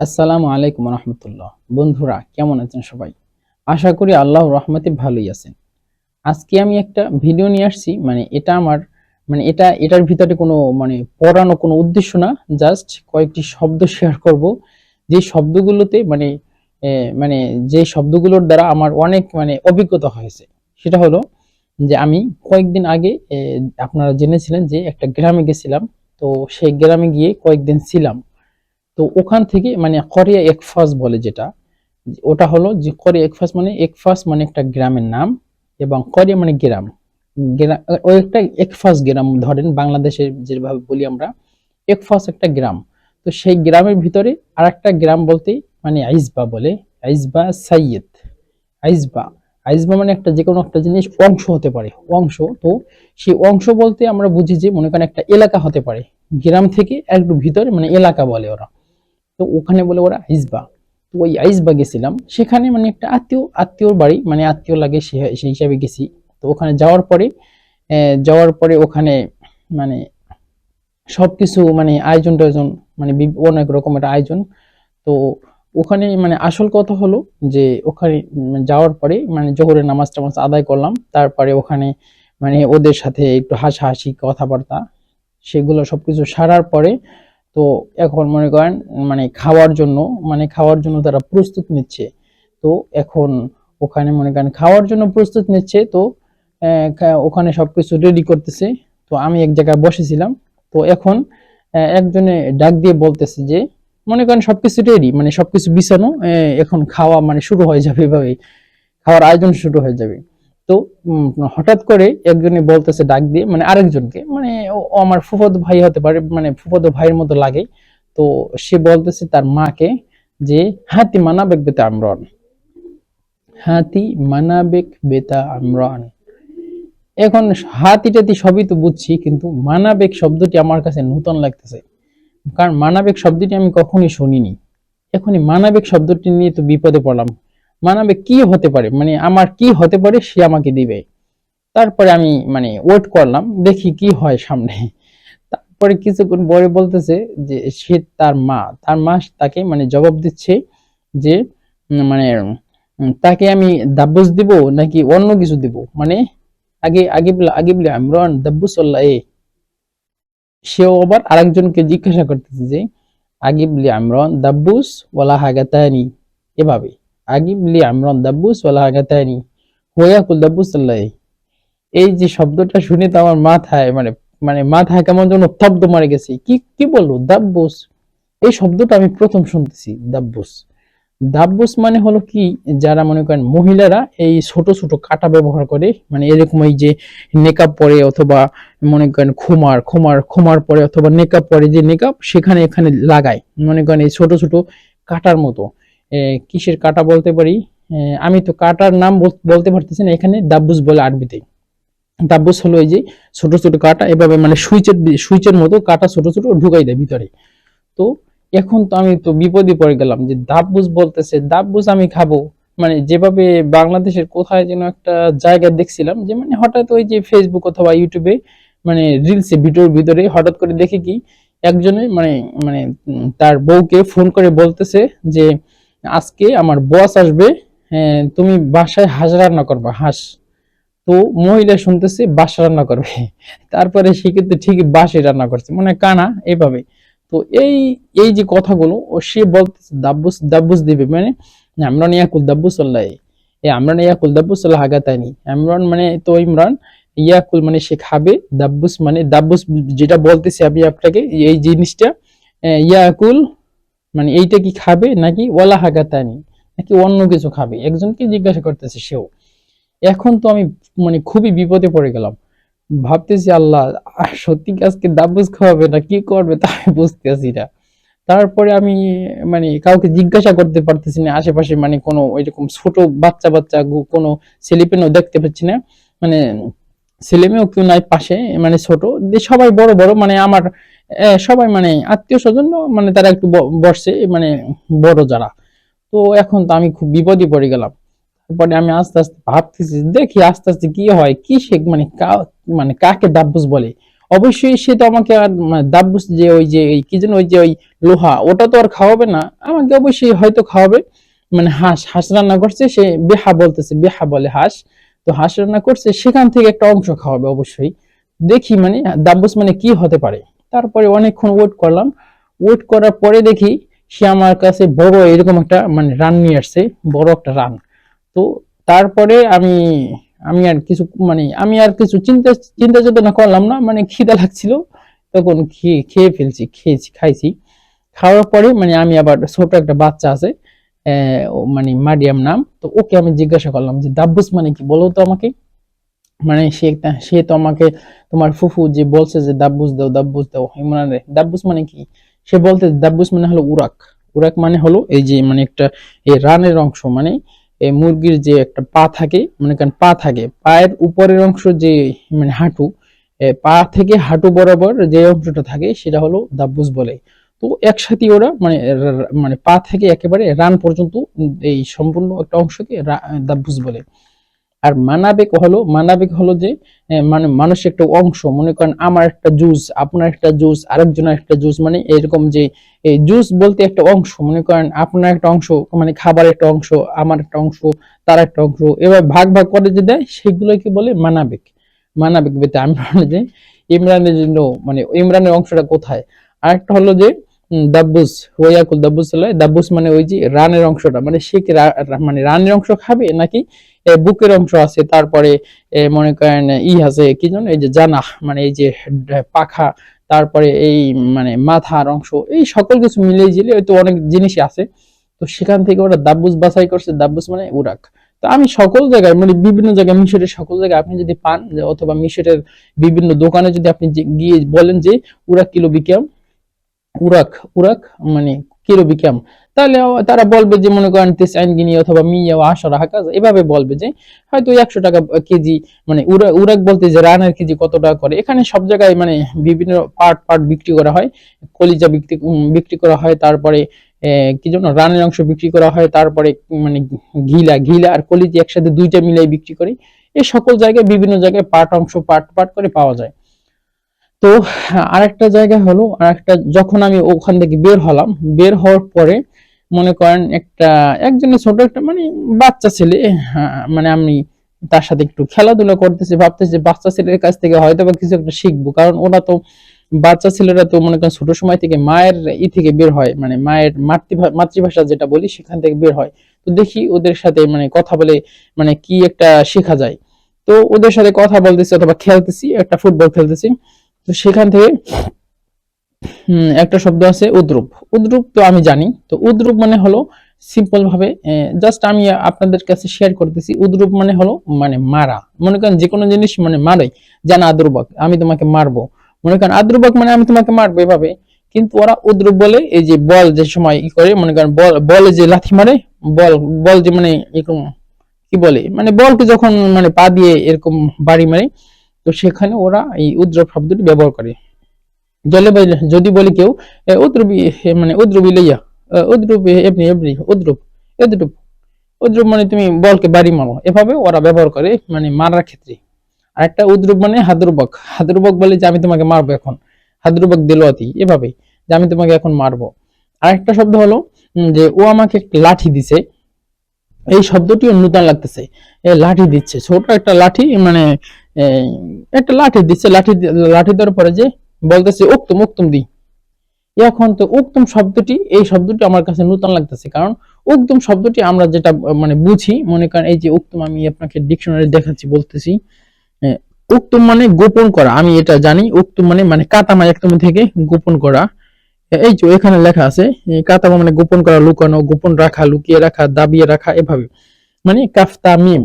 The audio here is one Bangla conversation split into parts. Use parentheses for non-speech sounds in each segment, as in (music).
আসসালামু আলাইকুম রহমতুল্লাহ। বন্ধুরা, কেমন আছেন সবাই? আশা করি আল্লাহ রহমতে ভালোই আছেন। আজকে আমি একটা ভিডিও নিয়ে আসছি মানে এটা আমার মানে এটা, এটার ভিতরে কোনো মানে পড়ানো কোনো উদ্দেশ্য না, জাস্ট কয়েকটি শব্দ শেয়ার করব। যে শব্দগুলোতে মানে মানে যে শব্দগুলোর দ্বারা আমার অনেক মানে অভিজ্ঞতা হয়েছে। সেটা হলো যে আমি কয়েকদিন আগে আপনারা জেনেছিলেন যে একটা গ্রামে গেছিলাম। তো সেই গ্রামে গিয়ে কয়েকদিন ছিলাম। তো ওখান থেকে মানে করিয়া একফাস বলে যেটা, ওটা হলো যে করিয়া একফাস মানে একফাস মানে একটা গ্রামের নাম এবং করিয়া মানে গ্রাম। গ্রা- ওই একটা একফাস গ্রাম ধরেন বাংলাদেশে যেভাবে বলি আমরা, একফাস একটা গ্রাম। তো সেই গ্রামের ভিতরে আর একটা গ্রাম বলতে মানে আইজবা বলে আইজবা সাইয়েদ। আইজবা আইজবা মানে একটা যে কোনো একটা জিনিস অংশ হতে পারে, অংশ। তো সেই অংশ বলতে আমরা বুঝি যে মনে করেন একটা এলাকা হতে পারে। গ্রাম থেকে একটু ভিতরে মানে এলাকা বলে ওরা। তো ওখানে বলে ওরা আইসবা তো ওই আইসবা গেছিলাম। সেখানে মানে একটা আত্মীয়, আত্মীয়র বাড়ি মানে আত্মীয় লাগে সেই হিসাবে গেছি। তো ওখানে যাওয়ার পরে যাওয়ার পরে ওখানে মানে সবকিছু মানে আয়োজন টায়োজন মানে অনেক রকমের আয়োজন। তো ওখানে মানে আসল কথা হলো যে, ওখানে যাওয়ার পরে মানে জোহরের নামাজ টামাজ আদায় করলাম। তারপরে ওখানে মানে ওদের সাথে একটু হাসাহাসি, কথাবার্তা, সেগুলো সবকিছু সারার পরে তো এখন মনে করেন মানে খাওয়ার জন্য মানে খাওয়ার জন্য তারা প্রস্তুত নিচ্ছে। তো এখন ওখানে মনে করেন খাওয়ার জন্য প্রস্তুত নিচ্ছে, তো ওখানে সবকিছু রেডি করতেছে। তো আমি এক জায়গায় বসেছিলাম, তো এখন একজনে ডাক দিয়ে বলতেছে যে, মনে করেন সবকিছু রেডি মানে সবকিছু বিছানো এখন খাওয়া মানে শুরু হয়ে যাবে এভাবে খাওয়ার আয়োজন শুরু হয়ে যাবে। তো হঠাৎ করে একজনে বলতেছে ডাক দিয়ে মানে আরেকজনকে মানে ও আমার ফুফাতো ভাই হতে পারে মানে ফুফাতো ভাইয়ের মতো লাগে। তো সে বলতেছে তার মাকে যে, হাতি মানাবেক বেতা আমরন। হাতি মানাবেক বেতা আমরন। এখন হাতি টাতি সবই তো বুঝছি, কিন্তু মানাবেক শব্দটি আমার কাছে নূতন লাগতেছে। কারণ মানাবেক শব্দটি আমি কখনোই শুনিনি। এখনই মানাবেক শব্দটি নিয়ে তো বিপদে পড়লাম। মানাবেক কি হতে পারে? মানে আমার কি হতে পারে সে আমাকে দিবে। তারপরে আমি মানে ওয়েট করলাম, দেখি কি হয় সামনে। তারপরে কিছুক্ষণ পরে বলতেছে যে সে তার মা তার মা তাকে মানে জবাব দিচ্ছে যে মানে তাকে আমি দাব্বুস দিব নাকি অন্য কিছু দিব? মানে আগে আগে বলে আগে বলে আমরান দাব্বুস আল্লাহ, এ। সেও আবার আরেকজনকে জিজ্ঞাসা করতেছে যে আগিব লি আমরন দাব্বুস, ওয়ালা হাগাতানি। এভাবে। আগিব লি আমরন দাব্বুস ওয়ালা হাগাতানি হুয়াকুল দাব্বুস আল্লাহ। এই যে শব্দটা শুনে তো আমার মাথায় মানে মানে মাথায় কেমন যেন স্তব্ধ মারে গেছে। কি কি বলব দাব্বুস এই শব্দটা আমি প্রথম শুনতেছি দাব্বুস দাব্বুস মানে হলো কি? যারা মনে করেন মহিলারা এই ছোট ছোট কাটা ব্যবহার করে মানে এরকম এই যে নেকাব পরে অথবা মনে করেন খুমার খুমার খুমার পরে অথবা নেকাব পরে যে নেকাব সেখানে, এখানে লাগায়। মনে করেন এই ছোট ছোট কাটার মতো। কিসের কাটা বলতে পারি? আমি তো কাটার নাম বল- বলতে পারতেছি না, এখানে দাব্বুস বলে আরবিতে। দাব্বুস হলো এই যে ছোট ছোট কাটা, এভাবে মানে সুইচের সুইচের মতো কাটা ছোট ছোট ঢুকাই দেয় ভিতরে। তো এখন তো আমি তো বিপদে পড়ে গেলাম যে দাব্বুস বলতেছে, দাব্বুস আমি খাব। মানে যেভাবে বাংলাদেশের কোথায় যেন একটা জায়গা দেখছিলাম যে মানে হঠাৎ ওই যে ফেসবুক অথবা ইউটিউবে মানে রিলসে ভিডিওর ভিতরে হঠাৎ করে দেখে কি একজনে মানে মানে তার বউকে ফোন করে বলতেছে যে আজকে আমার বস আসবে হ্যাঁ, তুমি বাসায় হাঁস রান্না করবা হাঁস। তো মহিলা শুনতেছে বাস রান্না করবে। তারপরে সে কিন্তু ঠিকই বাসে রান্না করছে মানে কানা এইভাবে। তো এই এই যে কথাগুলো ও সে বলতেছে দাব্বুস দাব্বুস দিবে। মানে আমরান ইয়াকুল দাব্বুস আল্লাহ। এই আমরান ইয়াকুল দাব্বুস আল্লাহ হাগাতানি। ইমরান মানে তো ইমরান ইয়াকুল মানে সে খাবে দাব্বুস মানে দাব্বুস যেটা বলতেছে আমি আপনাকে এই জিনিসটা ইয়াকুল মানে এইটা কি খাবে নাকি ওয়ালা হাগাতানি? নাকি অন্য কিছু খাবে? একজনকে জিজ্ঞাসা করতেছে সেও। এখন তো আমি মানে খুবই বিপদে পড়ে গেলাম। ভাবতেছি, আল্লাহ, সত্যি আজকে দাবুস খাওয়াবে না, কি করবে? তা আমি বুঝতেছি না। তারপরে আমি মানে কাউকে জিজ্ঞাসা করতে পারতেছি না। আশেপাশে মানে কোনো এরকম ছোট বাচ্চা বাচ্চা কোনো ছেলেপেলেও দেখতে পাচ্ছি না। মানে ছেলেমেয়েও কেউ নাই পাশে মানে ছোট। সবাই বড় বড় মানে আমার সবাই মানে আত্মীয় স্বজন মানে তারা একটু বসছে মানে বড় যারা। তো এখন তো আমি খুব বিপদে পড়ে গেলাম। তারপরে আমি আস্তে আস্তে ভাবতেছি দেখি আস্তে আস্তে কি হয়, কি সে মানে মানে কাকে দাব্বুস বলে। অবশ্যই সে তো আমাকে আর মানে দাব্বুস যে ওই যে কি যেন ওই যে ওই লোহা, ওটা তো আর খাওয়াবে না। আমাকে অবশ্যই হয়তো খাওয়াবে। মানে হাঁস হাঁস রান্না করছে, সে বেহা বলতেছে, বেহা বলে হাঁস। তো হাঁস রান্না করছে, সেখান থেকে একটা অংশ খাওয়াবে অবশ্যই। দেখি মানে দাব্বুস মানে কি হতে পারে। তারপরে অনেকক্ষণ ওয়েট করলাম। ওয়েট করার পরে দেখি সে আমার কাছে বড় এরকম একটা মানে রান নিয়ে আসছে, বড় একটা রান তো তারপরে আমি আমি আর কিছু মানে আমি আর কিছু চিন্তা চিন্তা চেতনা করলাম না মানে খিদা লাগছিল। তখন খেয়ে খেয়ে ফেলছি, খেয়েছি, খাইছি। খাওয়ার পরে মানে আমি আবার ছোট একটা বাচ্চা আছে মানে মারিয়াম নাম। তো ওকে আমি জিজ্ঞাসা করলাম যে, দাব্বুস মানে কি বলো তো আমাকে? মানে সে সে তো আমাকে তোমার ফুফু যে বলছে যে দাব্বুস দাও দাব্বুস দাও ইমরান রে দাব্বুস মানে কি? সে বলতে দাব্বুস মানে হলো উরাক। উরাক মানে হলো এই যে মানে একটা, এই রানের অংশ মানে এই মুরগির যে একটা পা থাকে মানে কারণ পা থাকে, পায়ের উপরের অংশ যে মানে হাঁটু পা থেকে হাঁটু বরাবর যে অংশটা থাকে সেটা হলো দাব্বুস বলে। তো একসাথে ওরা মানে মানে পা থেকে একেবারে রান পর্যন্ত এই সম্পূর্ণ একটা অংশকে দাব্বুস বলে। আর মানাবিক হলো মানাবিক হলো যে মানে মানুষের একটা অংশ, মনে করেন আমার একটা জুস আপনার একটা জুস আরেকজনের একটা জুস মানে এরকম যে, এই জুস বলতে একটা অংশ, মনে করেন আপনার একটা অংশ মানে খাবারের একটা অংশ, আমার একটা অংশ, তার একটা অংশ, এবার ভাগ ভাগ করে যে দেয়, সেগুলোকে বলে মানাবিক। মানাবিক বেতে আমি যে, ইমরানের জন্য মানে ইমরানের অংশটা কোথায়? আরেকটা হলো যে দাব্বুস ওয়াকুল দাব্বুস দাব্বুস মানে ওই যে রানের অংশটা মানে সে কি মানে রানের অংশ খাবে নাকি বুকের অংশ আছে, তারপরে মনে করেন ই আছে, কি জানো এই যে জানা মানে এই যে পাখা, তারপরে এই মানে মাথার অংশ, এই সকল কিছু মিলিয়ে জিলে হয়তো অনেক জিনিসই আছে। তো সেখান থেকে ওরা দাব্বুস বাছাই করছে, দাব্বুস মানে উরাক। তো আমি সকল জায়গায় মানে বিভিন্ন জায়গায়, মিশরের সকল জায়গায় আপনি যদি পান অথবা মিশরের বিভিন্ন দোকানে যদি আপনি গিয়ে বলেন যে উরাক কিলো বিকাম উরাক উরাক মানে কিলো বিকাম তাহলে তারা বলবে যে, মনে করেন তেসাইন গিনি অথবা মিয়া ও হাকাজ, এভাবে বলবে যে, হয়তো একশো টাকা কেজি মানে উরা- উরাক বলতে যে রানের কেজি কত টাকা করে, এখানে সব জায়গায় মানে বিভিন্ন পার্ট পার্ট বিক্রি করা হয়, কলিজা বিক্রি বিক্রি করা হয়, তারপরে কি জন্য রানের অংশ বিক্রি করা হয়, তারপরে মানে ঘিলা ঘিলা আর কলিজা একসাথে দুইটা মিলাই বিক্রি করি এই সকল জায়গায় বিভিন্ন জায়গায় পার্ট অংশ পার্ট পার্ট করে পাওয়া যায়। তো আরেকটা জায়গা হলো আরেকটা যখন আমি ওখান থেকে বের হলাম বের হওয়ার পরে মনে করেন একটা একজনের ছোট একটা মানে বাচ্চা ছেলে হ্যাঁ, মানে আমি তার সাথে একটু খেলাধুলা করতেছি ভাবতেছি বাচ্চা ছেলের কাছ থেকে হয়তো বা কিছু একটা শিখব। কারণ ওরা তো বাচ্চা ছেলেরা তো মনে করেন ছোট সময় থেকে মায়ের ই থেকে বের হয় মানে মায়ের মাতৃভা- মাতৃভাষা যেটা বলি সেখান থেকে বের হয়। তো দেখি ওদের সাথে মানে কথা বলে মানে কি একটা শেখা যায়। তো ওদের সাথে কথা বলতেছি অথবা খেলতেছি একটা ফুটবল খেলতেছি। তো সেখান থেকে একটা শব্দ আছে উদ্রূপ। উদ্রূপ তো আমি জানি। তো উদ্রূপ মানে হলো সিম্পল ভাবে জাস্ট আমি আপনাদের কাছে শেয়ার করতেছি। উদ্রূপ মানে হলো মানে মারা। মনে করেন যে কোনো জিনিস মানে মারাই। জানা আদ্রবাক, আমি তোমাকে মারবো। মনে করেন আদ্রবাক মানে আমি তোমাকে মারবো এভাবে। কিন্তু ওরা উদ্রূপ বলে এই যে বল যে সময় ই করে, মনে করেন বল, বলে যে লাথি মারে, বল বল যে মানে এরকম, কি বলে? মানে বলকে যখন মানে পা দিয়ে এরকম বাড়ি মারে তো সেখানে ওরা এই উদ্রূপ শব্দটি ব্যবহার করে। জলে যদি বলি কেউ এ, মানে উদ্রুবি লইয়া এ, উদ্রুব এমনি এমনি উদ্রুপ এদ্রুপ। উদ্রুপ মানে তুমি বলকে বাড়ি মারো। এভাবে ওরা ব্যবহার করে মানে মারার ক্ষেত্রে। আর একটা উদ্রুপ মানে হাদরুবক। হাদরুবক বলে যে আমি তোমাকে মারবো এখন। হাদরুবক দিলওয়াতি এভাবে যে আমি তোমাকে এখন মারবো। আর একটা শব্দ হলো যে ও আমাকে লাঠি দিছে। এই শব্দটিও নূতন লাগতেছে। লাঠি দিচ্ছে। ছোট একটা লাঠি মানে একটা লাঠি দিচ্ছে লাঠি লাঠি দেওয়ার পরে যে বলতেছে, উক্তম উক্তম দি। এখন তো উক্তম শব্দটি, এই শব্দটি আমার কাছে নূতন লাগতেছে। কারণ উক্তম শব্দটি আমরা যেটা মানে বুঝি, মনে করেন এই যে উক্তম আমি আপনাকে ডিকশনারি দেখাচ্ছি, বলতেছি উক্তম মানে গোপন করা। আমি এটা জানি, উক্তম মানে মানে কাতামা একদম থেকে গোপন করা। এই যে এখানে লেখা আছে কাতামা মানে গোপন করা, লুকানো, গোপন রাখা, লুকিয়ে রাখা, দাবিয়ে রাখা, এভাবে। মানে কাফতা মিম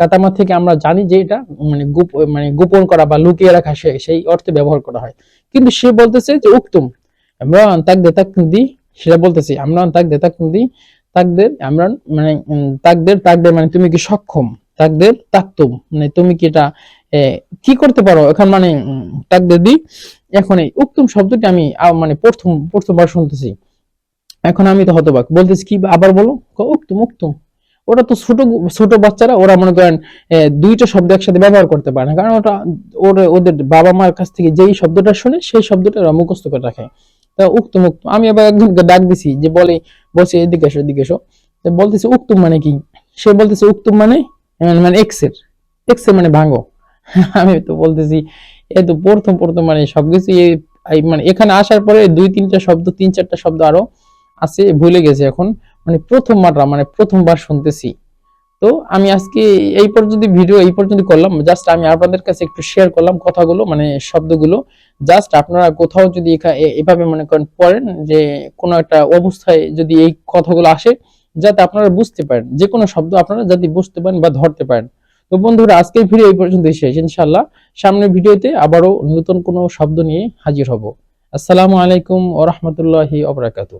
কাতামা থেকে আমরা জানি যে এটা মানে মানে গোপন করা বা লুকিয়ে রাখা সেই অর্থে ব্যবহার করা হয়। কিন্তু সে বলতেছে যে উক্তম আমরা তাক দে তাক দি সেটা বলতেছি, ইমরান তাক দে তাক দি তাকদের ইমরান মানে তাকদের তাকদের মানে তুমি কি সক্ষম? তাকদের তাকতুম মানে তুমি কি এটা কি করতে পারো? এখন মানে তাকদের দি, এখন এই উক্তম শব্দটি আমি মানে প্রথম, প্রথমবার শুনতেছি। এখন আমি তো হতবাক। বলতেছি কি আবার বলো? উক্তম উক্তম। ওটা তো ছোট ছোট বাচ্চারা, ওরা মনে করেন দুইটা শব্দ একসাথে ব্যবহার করতে পারে না। কারণ ওটা, ওর, ওদের বাবা মার কাছ থেকে যেই শব্দটা শুনে, সেই শব্দটা ওরা মুখস্থ করে রাখে। তা উক্ত মুক্ত, আমি আবার একজনকে ডাক দিছি, যে বলে, বলছে, এদিকে এসো এদিকে এসো। বলতেছে উক্তুম মানে কি? সে বলতেছে উক্তুম মানে মানে এক্সের। এক্সের মানে ভাঙো। (laughs) আমি তো বলতেছি, এ তো প্রথম প্রথম মানে সবকিছু মানে এখানে আসার পরে দুই, তিনটা শব্দ, তিন, চারটা শব্দ আরও আছে, ভুলে গেছে এখন। মানে প্রথমবার মানে প্রথমবার শুনতেছি। তো আমি আজকে এই পর্যন্ত ভিডিও এই পর্যন্ত করলাম জাস্ট আমি আপনাদের কাছে একটু শেয়ার করলাম কথাগুলো মানে শব্দগুলো। জাস্ট আপনারা কোথাও যদি এভাবে মনে করেন পড়েন যে কোনো একটা অবস্থায় যদি এই কথাগুলো আসে, যাতে আপনারা বুঝতে পারেন। যে কোনো শব্দ আপনারা যাতে বুঝতে পারেন বা ধরতে পারেন। তো বন্ধুরা, আজকের ভিডিও এই পর্যন্ত শেষ ইনশাল্লাহ সামনের ভিডিওতে আবারও নতুন কোনো শব্দ নিয়ে হাজির হব। আসসালামু আলাইকুম ওরহমতুল্লাহি ওবরাকাতু